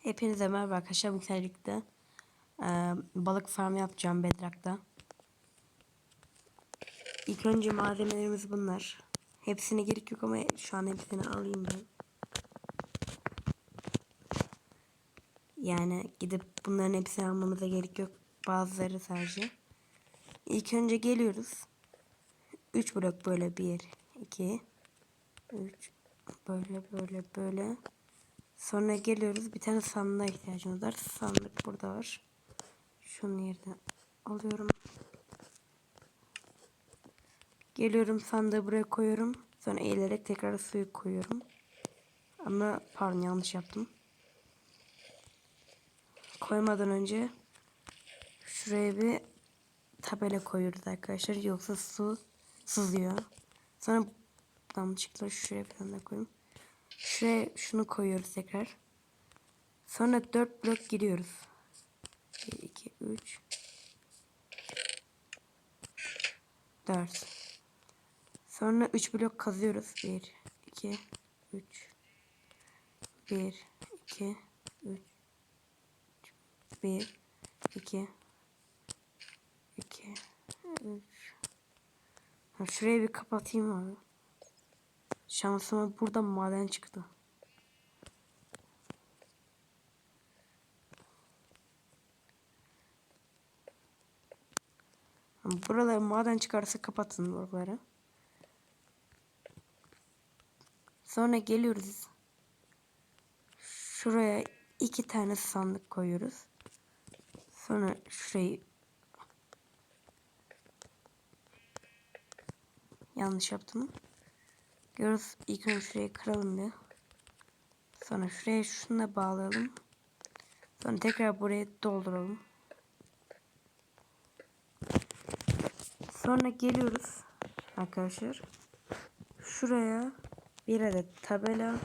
Hepinize merhaba arkadaşlar. Bu birlikte eee, balık farmı yapacağım Bedrock'ta. İlk önce malzemelerimiz bunlar. Hepsine gerek yok ama şu an hepsini alayım ben. Yani gidip bunların hepsini almamıza gerek yok. Bazıları sadece. İlk önce geliyoruz. 3 blok böyle 1, 2, 3, böyle böyle böyle. Sonra geliyoruz. Bir tane sandığa ihtiyacımız var. Sandık burada var. Şunun yerine alıyorum. Geliyorum sandığı buraya koyuyorum. Sonra eğilerek tekrar suyu koyuyorum. Ama pardon yanlış yaptım. Koymadan önce şuraya bir tabela koyuyoruz arkadaşlar. Yoksa su sızıyor. Sonra damlacıkları şuraya tane daha koyayım. Şuraya şunu koyuyoruz tekrar. Sonra 4 blok giriyoruz. 1, 2, 3, 4. Sonra 3 blok kazıyoruz. 1, 2, 3, 1, 2, 3, 1, 2, 2, 3. Ha, Şurayı bir kapatayım abi. Şansıma burada maden çıktı. Buraları maden çıkarsa kapatın buraları. Sonra geliyoruz. Şuraya iki tane sandık koyuyoruz. Sonra şurayı yanlış yaptım. Görüyoruz. İlk önce şurayı kıralım bir. Sonra şuraya şununla bağlayalım. Sonra tekrar buraya dolduralım. Sonra geliyoruz arkadaşlar. Şuraya bir adet tabela.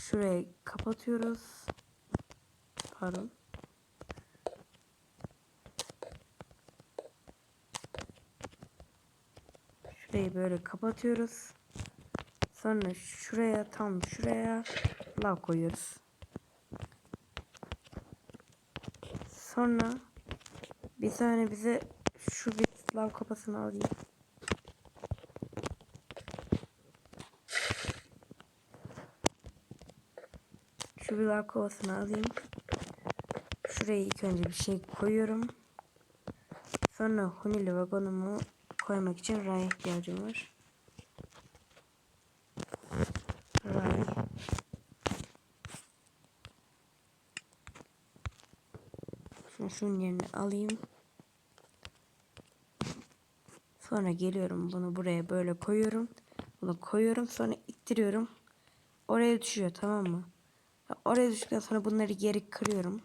Şurayı kapatıyoruz. Pardon. Şurayı böyle kapatıyoruz. Sonra şuraya tam şuraya lav koyuyoruz. Sonra bir tane bize şu bir lav kapasını alayım. Şu bir lav kovasını alayım. Şuraya ilk önce bir şey koyuyorum. Sonra hunili vagonumu koymak için raya ihtiyacım var. Ray. Şimdi şunun yerine alayım. Sonra geliyorum bunu buraya böyle koyuyorum. Bunu koyuyorum sonra ittiriyorum. Oraya düşüyor tamam mı? Oraya düştükten sonra bunları geri kırıyorum.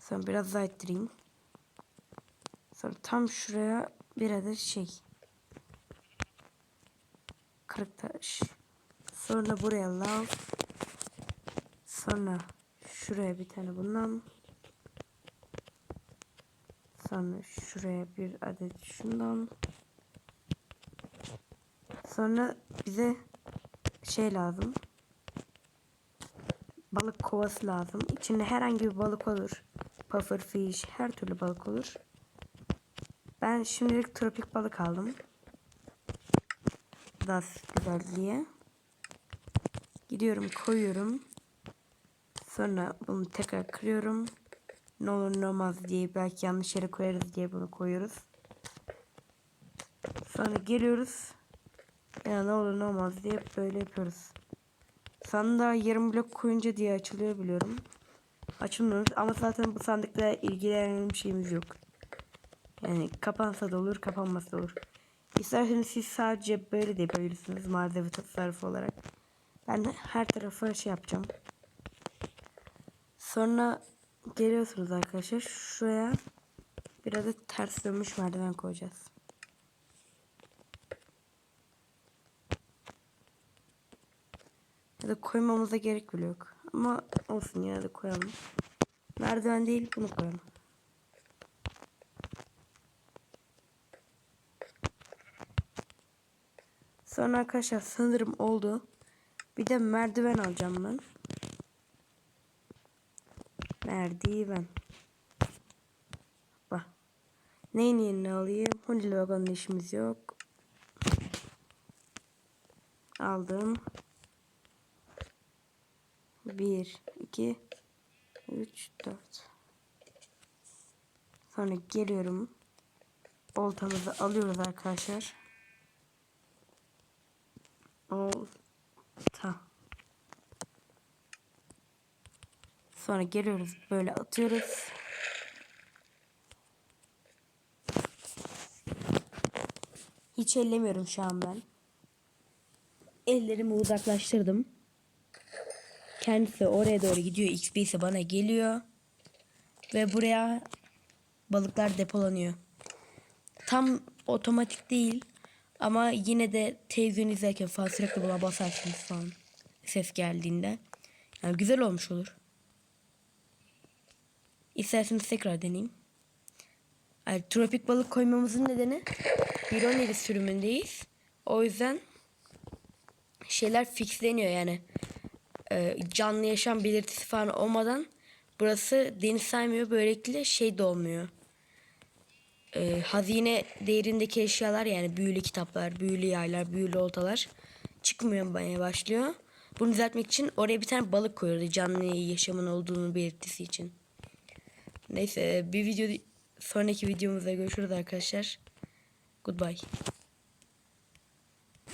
Sonra biraz daha ittireyim. Sonra tam şuraya bir adet şey. Kırık taş. Sonra buraya lav. Sonra şuraya bir tane bundan. Sonra şuraya bir adet şundan. Sonra bize şey lazım. Balık kovası lazım. İçinde herhangi bir balık olur. Puffer fish, her türlü balık olur. Ben şimdilik tropik balık aldım. Daha güzel diye. Gidiyorum koyuyorum. Sonra bunu tekrar kırıyorum. Ne olur ne olmaz diye belki yanlış yere koyarız diye bunu koyuyoruz. Sonra geliyoruz. Ya ne olur ne olmaz diye böyle yapıyoruz. Sandığa yarım blok koyunca diye açılıyor biliyorum. Açılmıyor ama zaten bu sandıkla ilgilenen şeyimiz yok. Yani kapansa da olur, kapanmasa da olur. İsterseniz siz sadece böyle de yapabilirsiniz malzeme tasarrufu olarak. Ben her tarafa şey yapacağım. Sonra geliyorsunuz arkadaşlar. Şuraya biraz da ters dönmüş merdiven koyacağız. Ya da koymamıza gerek bile yok. Ama olsun yine de koyalım. Merdiven değil bunu koyalım. Sonra arkadaşlar sanırım oldu. Bir de merdiven alacağım ben. Merdiven. Bak. Neyin yerine alayım? Honey Logan'la işimiz yok. Aldım. 1, 2, 3, 4. Sonra geliyorum. Oltamızı alıyoruz arkadaşlar. Olta. Sonra geliyoruz böyle atıyoruz. Hiç ellemiyorum şu an ben. Ellerimi uzaklaştırdım. Kendisi oraya doğru gidiyor. XP ise bana geliyor. Ve buraya balıklar depolanıyor. Tam otomatik değil. Ama yine de televizyon izlerken falan sürekli buna basarsınız falan. Ses geldiğinde. Yani güzel olmuş olur. İsterseniz tekrar deneyeyim. Yani, tropik balık koymamızın nedeni 1.17 sürümündeyiz. O yüzden şeyler fixleniyor yani. Ee, canlı yaşam belirtisi falan olmadan burası deniz saymıyor. Böylelikle şey de olmuyor. Ee, hazine değerindeki eşyalar yani büyülü kitaplar, büyülü yaylar, büyülü oltalar çıkmıyor başlıyor. Bunu düzeltmek için oraya bir tane balık koyuyordu canlı yaşamın olduğunu belirtisi için. Neyse bir video sonraki videomuzda görüşürüz arkadaşlar. Goodbye.